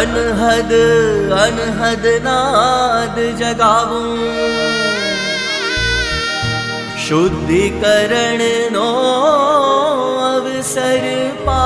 अनहद अनहद नाद जगावूं शुद्धिकरण नो अवसर पा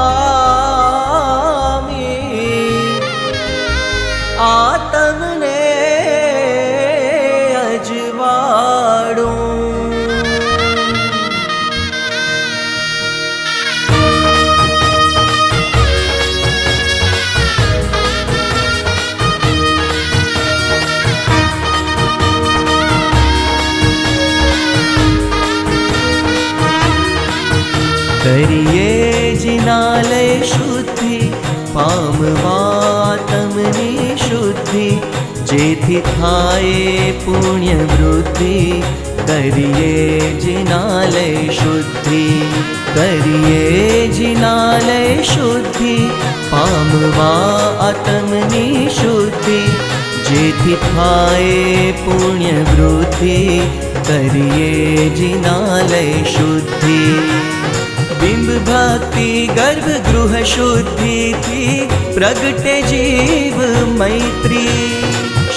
करिये जिनालय शुद्धि पामवातमनि शुद्धि जेति था पुण्य वृद्धि करि जिनालय शुद्धि करिये जिनालय शुद्धि पामवातमनि शुद्धि जेति था पुण्य वृद्धि करि जिनालय शुद्धि। કરીએ જિનાલય શુદ્ધિ બિંબ ભક્તિ ગર્ભ ગૃહ શુદ્ધિથી પ્રગટે જીવ મૈત્રી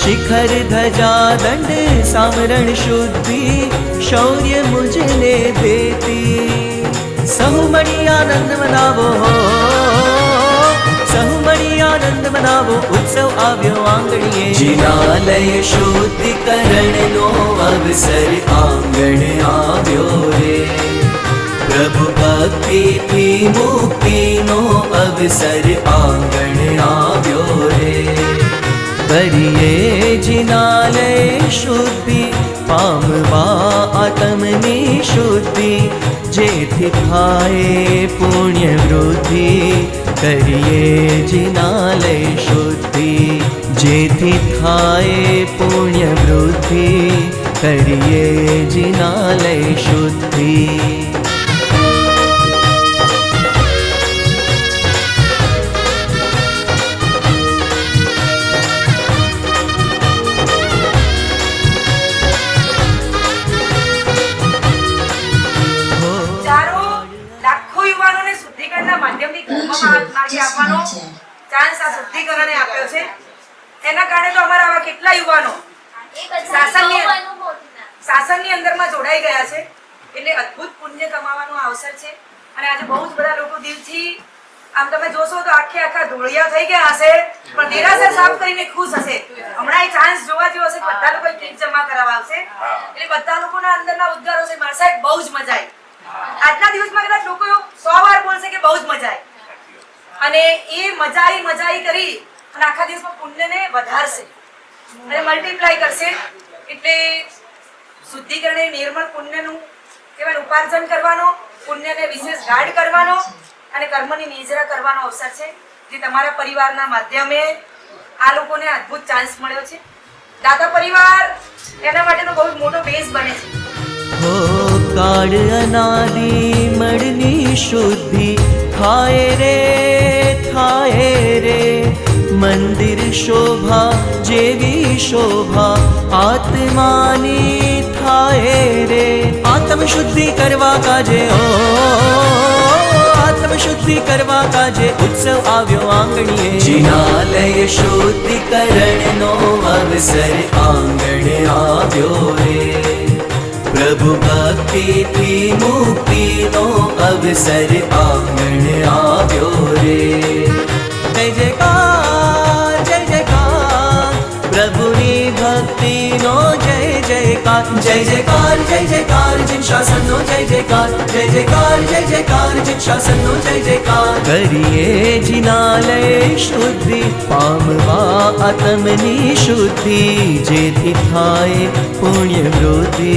શિખર ધજા દંડ સામરણ શુદ્ધિ શૌર્ય મુજને દેતી સહુ મણી આનંદ મનાવો સહુ મણી આનંદ મનાવો ઉત્સવ આવ્યો આંગણીએ જિનાલય શુદ્ધિકરણનો અવસર આંગણ આવ્યો રે પ્રભુ ભક્તિથી મુક્તિનો અવસર આંગણ આવ્યો રે. કરીએ જિનાલય શુદ્ધિ, પામવા આતમની શુદ્ધિ. જેથી થાય પુણ્ય વૃદ્ધિ. કરીએ જિનાલય શુદ્ધિ, જેથી થાય પુણ્ય વૃદ્ધિ. કરીએ જિનાલય શુદ્ધિ. ચાન્સ આ શુદ્ધિકરણે આપ્યો છે. એના કારણે તો અમારા આવા કેટલા યુવાનો શાસનની શાસનની અંદરમાં જોડાઈ ગયા છે. એટલે અદ્ભુત પુણ્ય કમાવાનો અવસર છે. અને આજે બહુ જ બધા લોકો દિલથી આમ તમે જોશો તો આખે આખા ધોળિયા થઈ ગયા હશે પણ નિરાશા સાફ કરીને ખુશ હશે. હમણાં એ ચાન્સ જોવા જેવો હશે કે બધા લોકો કીટ જમા કરાવવા આવશે. એટલે બધા લોકોના અંદરના ઉદ્ગારો છે. મારા સાહેબ બહુ જ મજા આવી. આજના દિવસમાં કદાચ લોકો સો વાર બોલશે કે બહુ જ મજા આવી અને એ મજાઈ મજાઈ કરી અને આખા દિવસમાં પુણ્યને વધારશે. અને મલ્ટીપ્લાય કરશે. એટલે શુદ્ધિકરણ એ નિર્મળ પુણ્યનું કહેવાય ઉપાર્જન કરવાનો, પુણ્યને વિશેષ ગાઢ કરવાનો અને કર્મની નિજરા કરવાનો અવસર છે. જે તમારા પરિવારના માધ્યમે આ લોકોને અદ્ભુત ચાન્સ મળ્યો છે. દાદા પરિવાર, એના માટેનો બહુ મોટો બેઝ બને છે. કાળ અનાદિ, મળની શુદ્ધિ થાય રે મંદિર શોભા જેવી શોભા આત્માની થાય રે આત્મ શુદ્ધિ કરવા કાજે ઓ આત્મ શુદ્ધિ કરવા કાજે ઉત્સવ આવ્યો આંગણીએ જિનાલય શુદ્ધિકરણનો અવસર આંગણે આવ્યો રે પ્રભુ ભક્તિથી મુક્તિનો અવસર આંગણ આવ્યો जयकार, जय जयकार जय जयकार, जिन शासन नो जय जयकार जय जयकार जय जयकार, जिन शासन नो जय जयकार। करिए जिनालय शुद्धि, पामवा आत्मनि शुद्धि जे तिथाए पुण्य वृद्धि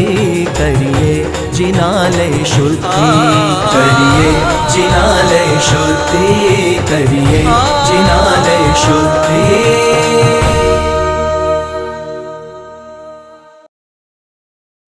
करिए जिनालय शुद्धि, करिए जिनालय शुद्धि, करिए जिनालय शुद्धि।